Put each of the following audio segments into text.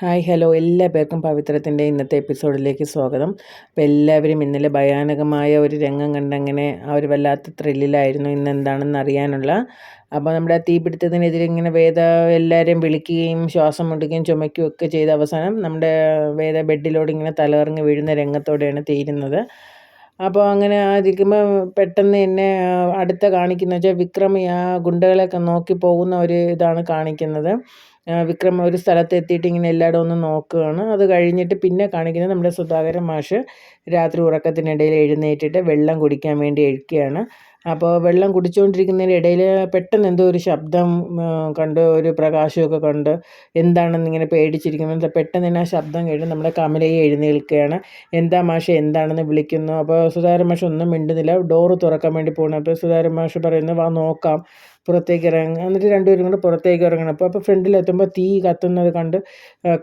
Hi hello. എല്ലാ പേർക്കും പവിത്രത്തിന്റെ ഇന്നത്തെ എപ്പിസോഡിലേക്ക് സ്വാഗതം. അപ്പോൾ എല്ലാവരും ഇന്നലെ ഭയാനകമായ ഒരു രംഗം കണ്ടങ്ങനെ ആ ഒരു വല്ലാത്ത ത്രില്ലിലായിരുന്നു ഇന്ന് എന്താണെന്ന് അറിയാനുള്ള. അപ്പോൾ നമ്മുടെ ആ തീപിടുത്തത്തിനെതിരെ ഇങ്ങനെ വേദ എല്ലാവരെയും വിളിക്കുകയും ശ്വാസം മുട്ടുകയും ചുമയ്ക്കുകയും ഒക്കെ ചെയ്ത അവസാനം നമ്മുടെ വേദ ബെഡിലോട് ഇങ്ങനെ തലകറങ്ങി വീഴുന്ന രംഗത്തോടെയാണ് തീരുന്നത്. അപ്പോൾ അങ്ങനെ ഇരിക്കുമ്പോൾ പെട്ടെന്ന് എന്നെ അടുത്ത കാണിക്കുന്ന വെച്ചാൽ വിക്രം ആ ഗുണ്ടകളെയൊക്കെ നോക്കി പോകുന്ന ഒരു ഇതാണ് കാണിക്കുന്നത്. വിക്രം ഒരു സ്ഥലത്ത് എത്തിയിട്ട് ഇങ്ങനെ എല്ലായിടവും ഒന്ന് നോക്കുകയാണ്. അത് കഴിഞ്ഞിട്ട് പിന്നെ കാണിക്കുന്നത് നമ്മുടെ സുധാകരൻ മാഷ് രാത്രി ഉറക്കത്തിനിടയിൽ എഴുന്നേറ്റിട്ട് വെള്ളം കുടിക്കാൻ വേണ്ടി എഴുക്കുകയാണ് അപ്പോൾ വെള്ളം കുടിച്ചുകൊണ്ടിരിക്കുന്നതിന്റെ ഇടയിൽ പെട്ടെന്ന് എന്തോ ഒരു ശബ്ദം കണ്ട് ഒരു പ്രകാശമൊക്കെ കണ്ട് എന്താണെന്ന് ഇങ്ങനെ പേടിച്ചിരിക്കുന്നത്. പെട്ടെന്ന് തന്നെ ആ ശബ്ദം കേട്ട് നമ്മുടെ കമലയെ എഴുന്നേൽക്കുകയാണ്. എന്താ മാഷ് എന്താണെന്ന് വിളിക്കുന്നു. അപ്പോൾ സുധാകരൻ മാഷ് ഒന്നും മിണ്ടുന്നില്ല. ഡോറ് തുറക്കാൻ വേണ്ടി പോകണം അപ്പോൾ സുധാകരൻ മാഷ് പറയുന്നു വാ നോക്കാം. പുറത്തേക്ക് ഇറങ്ങുക. എന്നിട്ട് രണ്ടുപേരും കൂടെ പുറത്തേക്ക് ഇറങ്ങണം. അപ്പോൾ അപ്പോൾ ഫ്രണ്ടിലെത്തുമ്പോൾ തീ കത്തുന്നത് കണ്ട്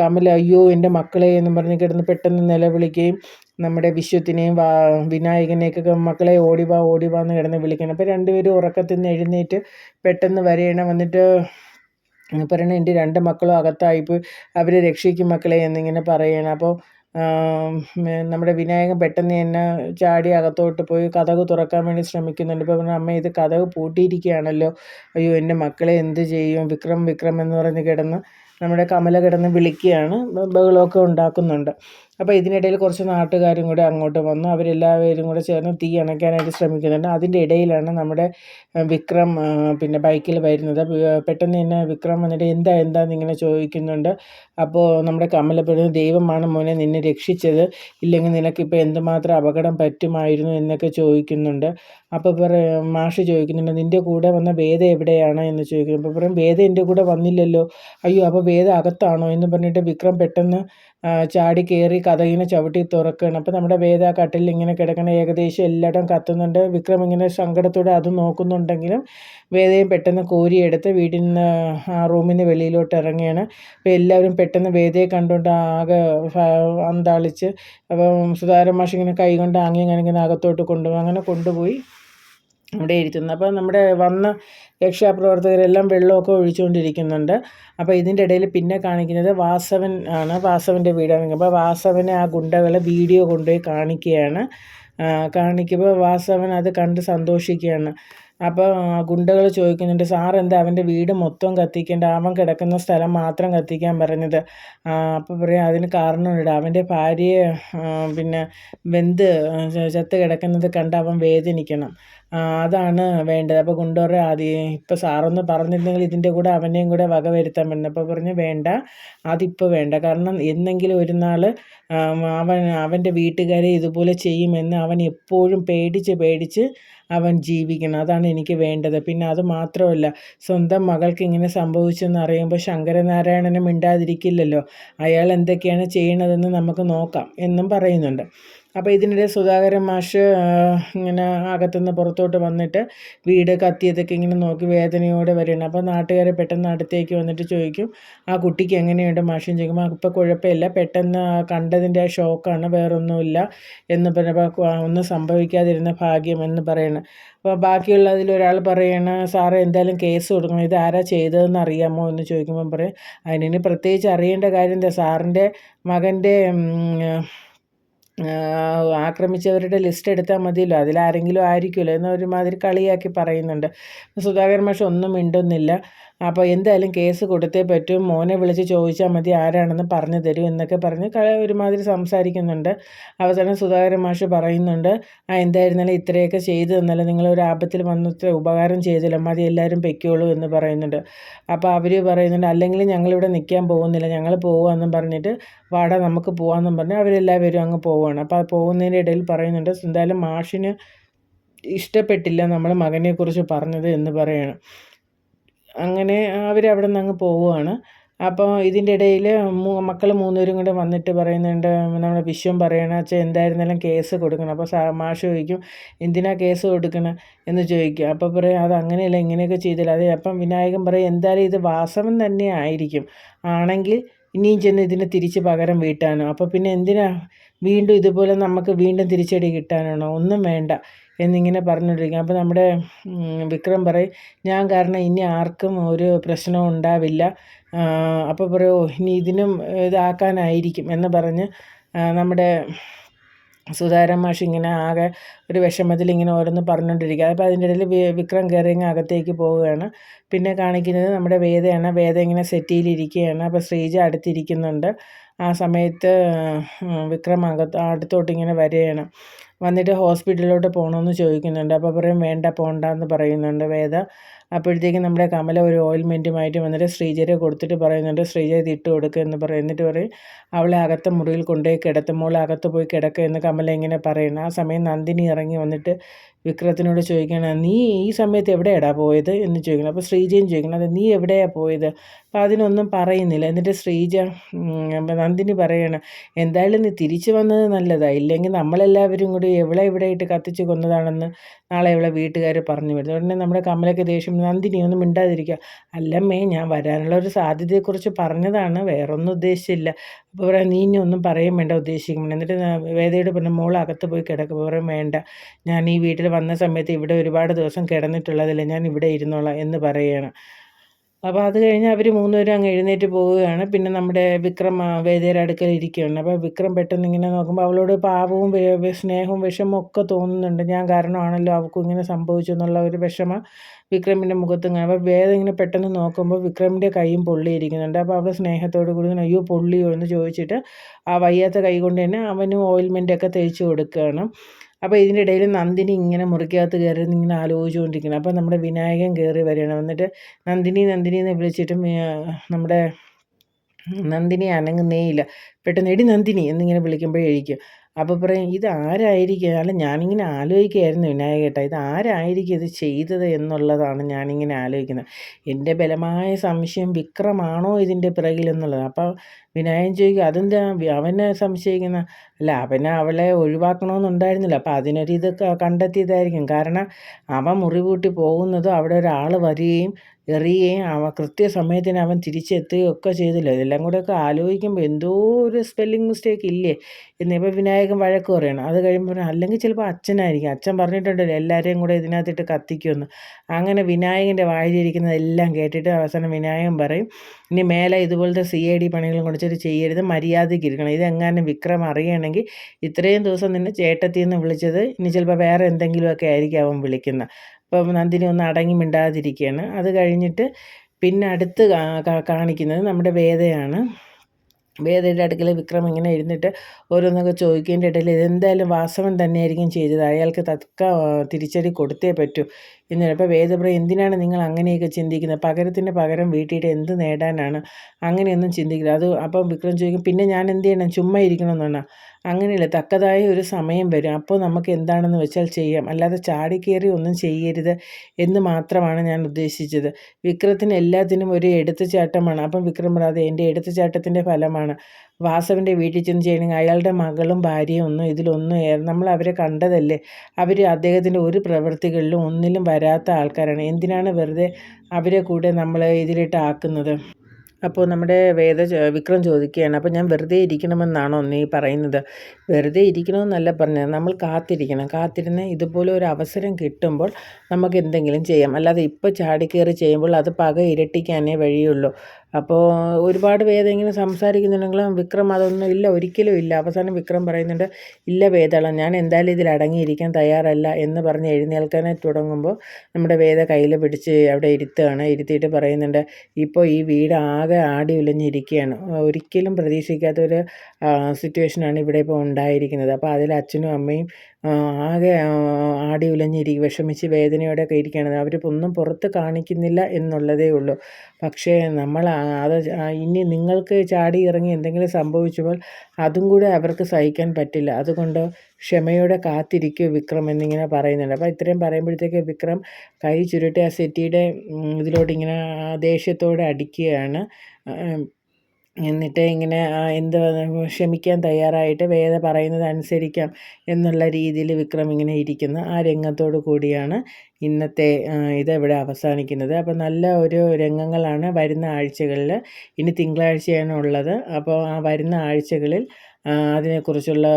കമൽ അയ്യോ എന്റെ മക്കളെ എന്നും പറഞ്ഞ് കിടന്ന് പെട്ടെന്ന് നിലവിളിക്കുകയും നമ്മുടെ വിശ്വത്തിനെയും വാ വിനായകനെയൊക്കെ മക്കളെ ഓടിവാ ഓടിവാ എന്ന് കിടന്ന് വിളിക്കണം. അപ്പോൾ രണ്ടുപേരും ഉറക്കത്തിൽ നിന്ന് എഴുന്നേറ്റ് പെട്ടെന്ന് വരെയണം. വന്നിട്ട് പറയണം എന്റെ രണ്ട് മക്കളും അകത്തായിപ്പോയി. അവരെ രക്ഷിക്കും മക്കളെ എന്നിങ്ങനെ പറയണം. അപ്പോൾ നമ്മുടെ വിനായകൻ പെട്ടെന്ന് തന്നെ ചാടി അകത്തോട്ട് പോയി കതക് തുറക്കാൻ വേണ്ടി ശ്രമിക്കുന്നുണ്ട്. ഇപ്പോൾ പറഞ്ഞു അമ്മ ഇത് കതക് പൂട്ടിയിരിക്കുകയാണല്ലോ. അയ്യോ എന്റെ മക്കളെ എന്ത് ചെയ്യും? വിക്രം വിക്രം എന്ന് പറഞ്ഞ് കിടന്ന് നമ്മുടെ കമല കിടന്ന് വിളിക്കുകയാണ്. ബഹളമൊക്കെ ഉണ്ടാക്കുന്നുണ്ട്. അപ്പോൾ ഇതിനിടയിൽ കുറച്ച് നാട്ടുകാരും കൂടെ അങ്ങോട്ട് വന്നു. അവരെല്ലാവരും കൂടെ ചേർന്ന് തീ അണയ്ക്കാനായിട്ട് ശ്രമിക്കുന്നുണ്ട്. അതിന്റെ ഇടയിലാണ് നമ്മുടെ വിക്രം പിന്നെ ബൈക്കിൽ വരുന്നത്. പെട്ടെന്ന് തന്നെ വിക്രം വന്നിട്ട് എന്താ എന്താന്ന് ഇങ്ങനെ ചോദിക്കുന്നുണ്ട്. അപ്പോൾ നമ്മുടെ കമലപ്പെടുന്ന ദൈവമാണ് മോനെ നിന്നെ രക്ഷിച്ചത്. ഇല്ലെങ്കിൽ നിനക്കിപ്പോൾ എന്തുമാത്രം അപകടം പറ്റുമായിരുന്നു എന്നൊക്കെ ചോദിക്കുന്നുണ്ട്. അപ്പോൾ പറയും മാഷ് ചോദിക്കുന്നുണ്ട് നിന്റെ കൂടെ വന്ന വേദ എവിടെയാണ്? എന്ന് ചോദിക്കുന്നു. അപ്പോൾ പറയും വേദ എന്റെ കൂടെ വന്നില്ലല്ലോ. അയ്യോ അപ്പോൾ വേദ അകത്താണോ? എന്ന് പറഞ്ഞിട്ട് വിക്രം പെട്ടെന്ന് ചാടി കയറി കഥകിനെ ചവിട്ടി തുറക്കുകയാണ് അപ്പോൾ നമ്മുടെ വേദ കട്ടിലിൽ ഇങ്ങനെ കിടക്കണ ഏകദേശം എല്ലായിടം കത്തുന്നുണ്ട്. വിക്രം ഇങ്ങനെ സങ്കടത്തോടെ അത് നോക്കുന്നുണ്ടെങ്കിലും വേദയും പെട്ടെന്ന് കോരിയെടുത്ത് വീട്ടിൽ നിന്ന് ആ റൂമിൽ നിന്ന് വെളിയിലോട്ട് ഇറങ്ങിയാണ് അപ്പോൾ എല്ലാവരും പെട്ടെന്ന് വേദയെ കണ്ടുകൊണ്ട് ആകെ അന്താളിച്ച് അപ്പം സുധാകരൻ മാഷ് ഇങ്ങനെ കൈ കൊണ്ട് ആങ്ങി ഇങ്ങനെ അകത്തോട്ട് കൊണ്ടുപോകും അങ്ങനെ കൊണ്ടുപോയി. അവിടെ ഇരുത്തുന്നത് അപ്പോൾ നമ്മുടെ വന്ന രക്ഷാപ്രവർത്തകരെല്ലാം വെള്ളമൊക്കെ ഒഴിച്ചുകൊണ്ടിരിക്കുന്നുണ്ട്. അപ്പോൾ ഇതിന്റെ ഇടയിൽ പിന്നെ കാണിക്കുന്നത് വാസവൻ ആണ്. വാസവന്റെ വീടാണ്. അപ്പോൾ വാസവനെ ആ ഗുണ്ടകളെ വീഡിയോ കൊണ്ടുപോയി കാണിക്കുകയാണ്. കാണിക്കുമ്പോൾ വാസവൻ അത് കണ്ട് സന്തോഷിക്കുകയാണ്. അപ്പോൾ ഗുണ്ടകൾ ചോദിക്കുന്നുണ്ട് സാർ എന്താ അവന്റെ വീട് മൊത്തം കത്തിക്കേണ്ട? അവൻ കിടക്കുന്ന സ്ഥലം മാത്രം കത്തിക്കാൻ പറഞ്ഞത്. അപ്പോൾ പറയാം അതിന് കാരണമുണ്ട്. അവന്റെ ഭാര്യയെ പിന്നെ വെന്ത് ചത്ത് കിടക്കുന്നത് കണ്ട് അവൻ വേദനിക്കണം. അതാണ് വേണ്ടത്. അപ്പോൾ ഗുണ്ടോറെ ആദ്യം ഇപ്പോൾ സാറൊന്ന് പറഞ്ഞിരുന്നെങ്കിൽ ഇതിന്റെ കൂടെ അവനെയും കൂടെ വക വരുത്താൻ പറ്റുന്നു അപ്പോൾ പറഞ്ഞു വേണ്ട അതിപ്പോൾ വേണ്ട. കാരണം എന്നെങ്കിലും ഒരു നാൾ അവൻ അവന്റെ വീട്ടുകാരെ ഇതുപോലെ ചെയ്യുമെന്ന് അവൻ എപ്പോഴും പേടിച്ച് പേടിച്ച് അവൻ ജീവിക്കണം. അതാണ് എനിക്ക് വേണ്ടത്. പിന്നെ അത് മാത്രമല്ല സ്വന്തം മകൾക്ക് ഇങ്ങനെ സംഭവിച്ചെന്ന് അറിയുമ്പോൾ ശങ്കരനാരായണനും മിണ്ടാതിരിക്കില്ലല്ലോ. അയാൾ എന്തൊക്കെയാണ് ചെയ്യണതെന്ന് നമുക്ക് നോക്കാം എന്നും പറയുന്നുണ്ട്. അപ്പോൾ ഇതിനിടെ സുധാകരൻ മാഷ് ഇങ്ങനെ അകത്തുനിന്ന് പുറത്തോട്ട് വന്നിട്ട് വീട് കത്തിയതൊക്കെ ഇങ്ങനെ നോക്കി വേദനയോടെ വരികയാണ്. അപ്പോൾ നാട്ടുകാരെ പെട്ടെന്ന് അടുത്തേക്ക് വന്നിട്ട് ചോദിക്കും ആ കുട്ടിക്ക് എങ്ങനെയുണ്ട് മാഷും ചോദിക്കുമ്പോൾ ഇപ്പോൾ കുഴപ്പമില്ല. പെട്ടെന്ന് കണ്ടതിന്റെ ആ ഷോക്കാണ് വേറൊന്നുമില്ല എന്ന് പറഞ്ഞപ്പോൾ ഒന്നും സംഭവിക്കാതിരുന്ന ഭാഗ്യം എന്ന് പറയണം. അപ്പോൾ ബാക്കിയുള്ളതിൽ ഒരാൾ പറയണ സാറ് എന്തായാലും കേസ് കൊടുക്കണം. ഇത് ആരാ ചെയ്തതെന്ന് അറിയാമോ? എന്ന് ചോദിക്കുമ്പോൾ പറയും അതിന് പ്രത്യേകിച്ച് അറിയേണ്ട കാര്യം എന്താ? സാറിന്റെ മകന്റെ ആക്രമിച്ചവരുടെ ലിസ്റ്റ് എടുത്താൽ മതിയല്ലോ. അതിലാരെങ്കിലും ആയിരിക്കുമല്ലോ. എന്നൊരുമാതിരി കളിയാക്കി പറയുന്നുണ്ട്. സുധാകരൻ മാഷ് ഒന്നും മിണ്ടുന്നില്ല. അപ്പോൾ എന്തായാലും കേസ് കൊടുത്തേ പറ്റും. മോനെ വിളിച്ച് ചോദിച്ചാൽ മതി ആരാണെന്ന് പറഞ്ഞു തരും എന്നൊക്കെ പറഞ്ഞ് ഒരുമാതിരി സംസാരിക്കുന്നുണ്ട്. അവസാനം സുധാകരൻ മാഷ് പറയുന്നുണ്ട് ആ എന്തായിരുന്നാലും ഇത്രയൊക്കെ ചെയ്തു തന്നല്ലോ. നിങ്ങൾ ഒരു ആപത്തിൽ വന്നിട്ട് ഉപകാരം ചെയ്തില്ല. മതി എല്ലാവരും പൊയ്ക്കോളൂ എന്ന് പറയുന്നുണ്ട്. അപ്പോൾ അവർ പറയുന്നുണ്ട് അല്ലെങ്കിൽ ഞങ്ങളിവിടെ നിൽക്കാൻ പോകുന്നില്ല. ഞങ്ങൾ പോകുമെന്നും പറഞ്ഞിട്ട് വാട നമുക്ക് പോകാമെന്നും പറഞ്ഞ് അവരെല്ലാവരും അങ്ങ് പോവുകയാണ് അപ്പോൾ പോകുന്നതിന്റെ ഇടയിൽ പറയുന്നുണ്ട് എന്തായാലും മാഷിന് ഇഷ്ടപ്പെട്ടില്ല നമ്മൾ മകനെക്കുറിച്ച് പറഞ്ഞത് എന്ന് പറയണം. അങ്ങനെ അവർ അവിടെ നിന്ന് അങ്ങ് പോവുകയാണ്. അപ്പോൾ ഇതിന്റെ ഇടയിൽ മക്കൾ മൂന്നുപേരും കൂടെ വന്നിട്ട് പറയുന്നുണ്ട് നമ്മുടെ വിശ്വം പറയണ അച്ഛൻ എന്തായിരുന്നാലും കേസ് കൊടുക്കണം. അപ്പോൾ മാഷ് ചോദിക്കും എന്തിനാ കേസ് കൊടുക്കണം? എന്ന് ചോദിക്കും. അപ്പോൾ പറയും അത് അങ്ങനെയല്ല ഇങ്ങനെയൊക്കെ ചെയ്തില്ല? അതെ അപ്പം വിനായകൻ പറയും എന്തായാലും ഇത് വാസവൻ തന്നെ ആയിരിക്കും. ആണെങ്കിൽ ഇനിയും ചെന്ന് ഇതിന് തിരിച്ച് പകരം വീട്ടാനോ? അപ്പോൾ പിന്നെ എന്തിനാ വീണ്ടും ഇതുപോലെ നമുക്ക് വീണ്ടും തിരിച്ചടി കിട്ടാനാണോ? ഒന്നും വേണ്ട എന്നിങ്ങനെ പറഞ്ഞുകൊണ്ടിരിക്കും അപ്പോൾ നമ്മുടെ വിക്രം പറയും ഞാൻ കാരണം ഇനി ആർക്കും ഒരു പ്രശ്നവും ഉണ്ടാവില്ല. അപ്പോൾ പറയുമോ ഇനി ഇതിനും ഇതാക്കാനായിരിക്കും എന്ന് പറഞ്ഞ് നമ്മുടെ സുധാരൻ മാഷ് ഇങ്ങനെ ആകെ ഒരു വിഷമത്തിൽ ഇങ്ങനെ ഓരോന്ന് പറഞ്ഞുകൊണ്ടിരിക്കുക. അപ്പോൾ അതിന്റെ ഇടയിൽ വിക്രം കയറി അകത്തേക്ക് പോവുകയാണ്. പിന്നെ കാണിക്കുന്നത് നമ്മുടെ വേദയാണ്. വേദ ഇങ്ങനെ സെറ്റിയിലിരിക്കുകയാണ് അപ്പോൾ ശ്രീജ അടുത്തിരിക്കുന്നുണ്ട്. ആ സമയത്ത് വിക്രം അകത്ത് അടുത്തോട്ട് ഇങ്ങനെ വരികയാണ്. വന്നിട്ട് ഹോസ്പിറ്റലിലോട്ട് പോകണമെന്ന് ചോദിക്കുന്നുണ്ട്. അപ്പോൾ പറയും വേണ്ട പോകണ്ട എന്ന് പറയുന്നുണ്ട് വേദ. അപ്പോഴത്തേക്കും നമ്മുടെ കമല ഒരു ഓയിൽമെന്റുമായിട്ട് വന്നിട്ട് ശ്രീജയെ കൊടുത്തിട്ട് പറയുന്നുണ്ട് ശ്രീജയ തിട്ട് കൊടുക്കുക എന്ന് പറയും എന്നിട്ട് പറയും അവളെ അകത്ത മുറിയിൽ കൊണ്ടുപോയി കിടത്തുമ്പോൾ അകത്ത് പോയി കിടക്കുക എന്ന് കമല ഇങ്ങനെ പറയുന്നു ആ സമയം നന്ദിനി ഇറങ്ങി വന്നിട്ട് വിക്രത്തിനോട് ചോദിക്കണം നീ ഈ സമയത്ത് എവിടെയാടാ പോയത്? എന്ന് ചോദിക്കണം അപ്പോൾ ശ്രീജയും ചോദിക്കണം അത് നീ എവിടെയാണ് പോയത്? അപ്പോൾ അതിനൊന്നും പറയുന്നില്ല. എന്നിട്ട് ശ്രീജ നന്ദിനി പറയണം എന്തായാലും നീ തിരിച്ചു വന്നത് നല്ലതാണ് ഇല്ലെങ്കിൽ നമ്മളെല്ലാവരും കൂടി എവിടെ ഇവിടെ ഇട്ട് കത്തിച്ച് കൊന്നതാണെന്ന് നാളെ ഇവിടെ വീട്ടുകാർ പറഞ്ഞു വരുന്നത് ഉടനെ നമ്മുടെ കമലൊക്കെ ദേഷ്യം നന്ദിനി ഒന്നും മിണ്ടാതിരിക്കുക. അല്ലമ്മേ ഞാൻ വരാനുള്ള ഒരു സാധ്യതയെക്കുറിച്ച് പറഞ്ഞതാണ്. വേറൊന്നും ഉദ്ദേശിച്ചില്ല. അപ്പോൾ പറയാം നീ ഇനി ഒന്നും പറയും വേണ്ട ഉദ്ദേശിക്കുമ്പോൾ എന്നിട്ട് വേദയോട് പിന്നെ മോൾ അകത്ത് പോയി കിടക്കുക പറയും വേണ്ട. ഞാൻ ഈ വീട്ടിൽ വന്ന സമയത്ത് ഇവിടെ ഒരുപാട് ദിവസം കിടന്നിട്ടുള്ളതല്ലേ ഞാൻ ഇവിടെ ഇരുന്നോളാം എന്ന് പറയുകയാണ് അപ്പോൾ അത് കഴിഞ്ഞ് അവർ മൂന്നുപേരും അങ്ങ് എഴുന്നേറ്റ് പോവുകയാണ്. പിന്നെ നമ്മുടെ വിക്രം വേദിയുടെ അടുക്കൽ ഇരിക്കുകയാണ്. അപ്പോൾ വിക്രം പെട്ടെന്ന് ഇങ്ങനെ നോക്കുമ്പോൾ അവളോട് പാവവും സ്നേഹവും വിഷമവും ഒക്കെ തോന്നുന്നുണ്ട്. ഞാൻ കാരണമാണല്ലോ അവൾക്കും ഇങ്ങനെ സംഭവിച്ചു എന്നുള്ള ഒരു വിഷമ വിക്രമിന്റെ മുഖത്ത് അപ്പോൾ വേദ ഇങ്ങനെ പെട്ടെന്ന് നോക്കുമ്പോൾ വിക്രമിന്റെ കൈയും പൊള്ളിയിരിക്കുന്നുണ്ട്. അപ്പോൾ അവൾ സ്നേഹത്തോട് കൂടി അയ്യോ പൊള്ളിയോ? എന്ന് ചോദിച്ചിട്ട് ആ വയ്യാത്ത കൈ കൊണ്ട് തന്നെ അവനും ഓയിൽമെന്റൊക്കെ തേച്ച് കൊടുക്കുകയാണ്. അപ്പോൾ ഇതിന്റെ ഇടയിൽ നന്ദിനി ഇങ്ങനെ മുറിക്കകത്ത് കയറി ഇങ്ങനെ ആലോചിച്ചുകൊണ്ടിരിക്കണം അപ്പോൾ നമ്മുടെ വിനായകൻ കയറി വരികയാണ്. എന്നിട്ട് നന്ദിനി നന്ദിനി എന്ന് വിളിച്ചിട്ടും നമ്മുടെ നന്ദിനി അനങ്ങുന്നേയില്ല. പെട്ടെന്ന് എടി നന്ദിനി എന്നിങ്ങനെ വിളിക്കുമ്പോഴേക്കും അപ്പോൾ പറയും ഇത് ആരായിരിക്കും അല്ല ഞാനിങ്ങനെ ആലോചിക്കുകയായിരുന്നു വിനായകേട്ടാ. ഇത് ആരായിരിക്കും ഇത് ചെയ്തത് എന്നുള്ളതാണ് ഞാനിങ്ങനെ ആലോചിക്കുന്നത്. എന്റെ ബലമായ സംശയം വിക്രമാണോ ഇതിന്റെ പിറകിൽ എന്നുള്ളത്? അപ്പോൾ വിനായകൻ ചോദിക്കുക അതെന്താ? അവനെ സംശയിക്കുന്ന അല്ല അവനെ അവളെ ഒഴിവാക്കണമെന്നുണ്ടായിരുന്നില്ല. അപ്പോൾ അതിനൊരിത് കണ്ടെത്തിയതായിരിക്കും. കാരണം അവൻ മുറിവൂട്ടി പോകുന്നതും അവിടെ ഒരാൾ വരികയും എറിയുകയും അവ കൃത്യസമയത്തിന് അവൻ തിരിച്ചെത്തുകയും ഒക്കെ ചെയ്തില്ല. ഇതെല്ലാം കൂടെയൊക്കെ ആലോചിക്കുമ്പോൾ എന്തോ ഒരു സ്പെല്ലിംഗ് മിസ്റ്റേക്ക് ഇല്ലേ? എന്നിപ്പോൾ വിനായകൻ വഴക്ക് പറയണം. അത് കഴിയുമ്പോൾ അല്ലെങ്കിൽ ചിലപ്പോൾ അച്ഛനായിരിക്കും. അച്ഛൻ പറഞ്ഞിട്ടുണ്ടല്ലോ എല്ലാവരെയും കൂടെ ഇതിനകത്തിട്ട് കത്തിക്കുമെന്ന്. അങ്ങനെ വിനായകന്റെ വായിലിരിക്കുന്നതെല്ലാം കേട്ടിട്ട് അവസാനം വിനായകൻ പറയും ഇനി മേലെ ഇതുപോലത്തെ സി ഐ ഡി പണികളും കൊടുത്തിട്ട് ചെയ്യരുത്. മര്യാദയ്ക്ക് ഇരിക്കണം. ഇതെങ്ങാനും വിക്രം അറിയണമെങ്കിൽ ഇത്രയും ദിവസം നിന്നെ ചേട്ടത്തിൽ നിന്ന് വിളിച്ചത്. ഇനി ചിലപ്പോൾ വേറെ എന്തെങ്കിലുമൊക്കെ ആയിരിക്കും അവൻ വിളിക്കുന്നത്. അപ്പം നന്ദിനി ഒന്ന് അടങ്ങി മിണ്ടാതിരിക്കുകയാണ്. അത് കഴിഞ്ഞിട്ട് പിന്നെ അടുത്ത് കാണിക്കുന്നത് നമ്മുടെ വേദയാണ്. വേദയുടെ അടുക്കൽ വിക്രം ഇങ്ങനെ ഇരുന്നിട്ട് ഓരോന്നൊക്കെ ചോദിക്കേണ്ട ഇടയിൽ ഇതെന്തായാലും വാസവൻ തന്നെയായിരിക്കും ചെയ്തത്. അയാൾക്ക് തക്ക തിരിച്ചടി കൊടുത്തേ പറ്റൂ. എന്ന് അപ്പോൾ വേദപ്ര എന്തിനാണ് നിങ്ങൾ അങ്ങനെയൊക്കെ ചിന്തിക്കുന്നത്? പകരത്തിന് പകരം വീട്ടിയിട്ട് എന്ത് നേടാനാണ്? അങ്ങനെയൊന്നും ചിന്തിക്കില്ല. അത് അപ്പം വിക്രം ചോദിക്കും പിന്നെ ഞാൻ എന്ത് ചെയ്യണം? ചുമ്മാ ഇരിക്കണമെന്നാണ് അങ്ങനെയല്ല തക്കതായ ഒരു സമയം വരും. അപ്പോൾ നമുക്ക് എന്താണെന്ന് വെച്ചാൽ ചെയ്യാം. അല്ലാതെ ചാടിക്കേറി ഒന്നും ചെയ്യരുത് എന്ന് മാത്രമാണ് ഞാൻ ഉദ്ദേശിച്ചത്. വിക്രത്തിന് എല്ലാത്തിനും ഒരു എടുത്തുചാട്ടമാണ്. അപ്പം വിക്രം പറയാതെ എന്റെ എടുത്തുചാട്ടത്തിന്റെ ഫലമാണ്. വാസവന്റെ വീട്ടിൽ ചെന്ന് ചെയ്യണമെങ്കിൽ അയാളുടെ മകളും ഭാര്യയും ഒന്നും ഇതിലൊന്നും നമ്മൾ അവരെ കണ്ടതല്ലേ? അവർ അദ്ദേഹത്തിന്റെ ഒരു പ്രവൃത്തികളിലും ഒന്നിലും വരാത്ത ആൾക്കാരാണ്. എന്തിനാണ് വെറുതെ അവരെ കൂടെ നമ്മൾ ഇതിലിട്ട് ആക്കുന്നത്? അപ്പോൾ നമ്മുടെ വേദ വിക്രം ചോദിക്കുകയാണ് അപ്പോൾ ഞാൻ വെറുതെ ഇരിക്കണമെന്നാണോ നീ പറയുന്നത്? വെറുതെ ഇരിക്കണമെന്നല്ല പറഞ്ഞത്. നമ്മൾ കാത്തിരിക്കണം. കാത്തിരുന്ന് ഇതുപോലെ ഒരു അവസരം കിട്ടുമ്പോൾ നമുക്ക് എന്തെങ്കിലും ചെയ്യാം. അല്ലാതെ ഇപ്പോൾ ചാടിക്കയറി ചെയ്യുമ്പോൾ അത് പക ഇരട്ടിക്കാനേ വഴിയുള്ളൂ. അപ്പോൾ ഒരുപാട് വേദം ഇങ്ങനെ സംസാരിക്കുന്നുണ്ടെങ്കിലും വിക്രം അതൊന്നും ഇല്ല ഒരിക്കലും ഇല്ല. അവസാനം വിക്രം പറയുന്നുണ്ട് ഇല്ല വേദള ഞാൻ എന്തായാലും ഇതിൽ അടങ്ങിയിരിക്കാൻ തയ്യാറല്ല എന്ന് പറഞ്ഞ് എഴുന്നേൽക്കാനെ തുടങ്ങുമ്പോൾ നമ്മുടെ വേദ കയ്യിൽ പിടിച്ച് അവിടെ ഇരുത്തുകയാണ്. ഇരുത്തിയിട്ട് പറയുന്നുണ്ട് ഇപ്പോൾ ഈ വീട് ആകെ ആടി ഉലഞ്ഞിരിക്കുകയാണ് ഒരിക്കലും പ്രതീക്ഷിക്കാത്തൊരു സിറ്റുവേഷനാണ് ഇവിടെ ഇപ്പോൾ ഉണ്ടായിരിക്കുന്നത്. അപ്പോൾ അതിൽ അച്ഛനും അമ്മയും ആകെ ആടി ഉലഞ്ഞിരിക്കും വിഷമിച്ച് വേദനയോടെ ഒക്കെ ഇരിക്കുകയാണ്. അവരിപ്പോൾ ഒന്നും പുറത്ത് കാണിക്കുന്നില്ല എന്നുള്ളതേ ഉള്ളൂ. പക്ഷേ നമ്മൾ അത് ഇനി നിങ്ങൾക്ക് ചാടി ഇറങ്ങി എന്തെങ്കിലും സംഭവിച്ചപ്പോൾ അതും കൂടെ അവർക്ക് സഹിക്കാൻ പറ്റില്ല. അതുകൊണ്ട് ക്ഷമയോടെ കാത്തിരിക്കൂ വിക്രം എന്നിങ്ങനെ പറയുന്നുണ്ട്. അപ്പോൾ ഇത്രയും പറയുമ്പോഴത്തേക്ക് വിക്രം കൈ ചുരുട്ടി ആ സെറ്റിയുടെ ഇതിലോട്ട് ഇങ്ങനെ ദേഷ്യത്തോടെ അടിക്കുകയാണ്. എന്നിട്ട് ഇങ്ങനെ എന്ത് ക്ഷമിക്കാൻ തയ്യാറായിട്ട് വേദ പറയുന്നത് അനുസരിക്കാം എന്നുള്ള രീതിയിൽ വിക്രം ഇങ്ങനെ ഇരിക്കുന്ന. ആ രംഗത്തോടു കൂടിയാണ് ഇന്നത്തെ ഇത് ഇവിടെ അവസാനിക്കുന്നത്. അപ്പോൾ നല്ല ഒരു രംഗങ്ങളാണ് വരുന്ന ആഴ്ചകളിൽ. ഇനി തിങ്കളാഴ്ചയാണ് ഉള്ളത്. അപ്പോൾ ആ വരുന്ന ആഴ്ചകളിൽ അതിനെക്കുറിച്ചുള്ള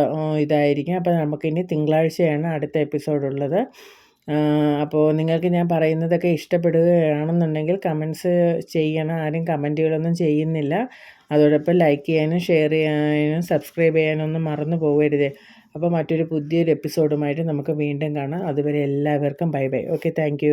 ഇതായിരിക്കും. അപ്പോൾ നമുക്കിനി തിങ്കളാഴ്ചയാണ് അടുത്ത എപ്പിസോഡ് ഉള്ളത്. അപ്പോൾ നിങ്ങൾക്ക് ഞാൻ പറയുന്നതൊക്കെ ഇഷ്ടപ്പെടുകയാണെന്നുണ്ടെങ്കിൽ കമൻസ് ചെയ്യണം. ആരും കമന്റുകളൊന്നും ചെയ്യുന്നില്ല. അതോടൊപ്പം ലൈക്ക് ചെയ്യാനും ഷെയർ ചെയ്യാനും സബ്സ്ക്രൈബ് ചെയ്യാനൊന്നും മറന്നു പോകരുതേ. അപ്പോൾ മറ്റൊരു പുതിയൊരു എപ്പിസോഡുമായിട്ട് നമുക്ക് വീണ്ടും കാണാം. അതുവരെ എല്ലാവർക്കും ബൈ ബൈ ഓക്കെ താങ്ക്